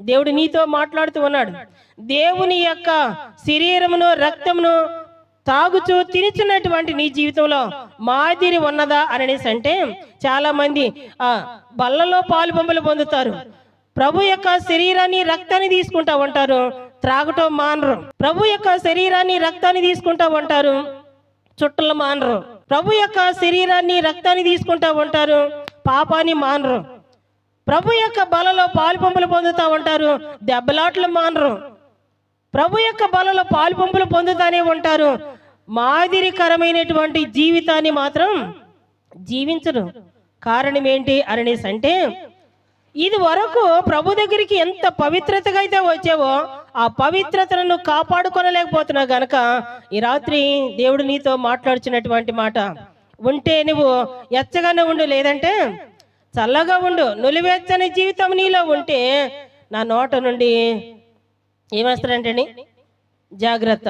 దేవుడు నీతో మాట్లాడుతూ ఉన్నాడు. దేవుని యొక్క శరీరమును రక్తమును తాగుచు తినుచున్నటువంటి నీ జీవితంలో మాదిరి ఉన్నదా అని అనేసి అంటే చాలా మంది ఆ బల్లలో పాలు బొమ్మలు పొందుతారు. ప్రభు యొక్క శరీరాన్ని రక్తాన్ని తీసుకుంటా ఉంటారు. త్రాగటం మానరు. ప్రభు యొక్క శరీరాన్ని రక్తాన్ని తీసుకుంటా ఉంటారు. చుట్టలు మానరు. ప్రభు యొక్క శరీరాన్ని రక్తాన్ని తీసుకుంటా ఉంటారు. పాపాన్ని మానరు. ప్రభు యొక్క బలలో పాలు పంపులు పొందుతూ ఉంటారు దెబ్బలాట్లు మానరు. ప్రభు యొక్క బలలో పాలు పంపులు పొందుతానే ఉంటారు. మాదిరికరమైనటువంటి జీవితాన్ని మాత్రం జీవించరు. కారణం ఏంటి అనేసి అంటే ఇది వరకు ప్రభు దగ్గరికి ఎంత పవిత్రతగా అయితే వచ్చావో ఆ పవిత్రతను నువ్వు కాపాడుకోనలేకపోతున్నావు గనక ఈ రాత్రి దేవుడు నీతో మాట్లాడుచున్నటువంటి మాట ఉంటే నువ్వు ఎచ్చగానే ఉండు లేదంటే చల్లగా ఉండు నులివెచ్చని జీవితం నీలో ఉంటే నా నోట నుండి ఏమేస్తారంటండి? జాగ్రత్త.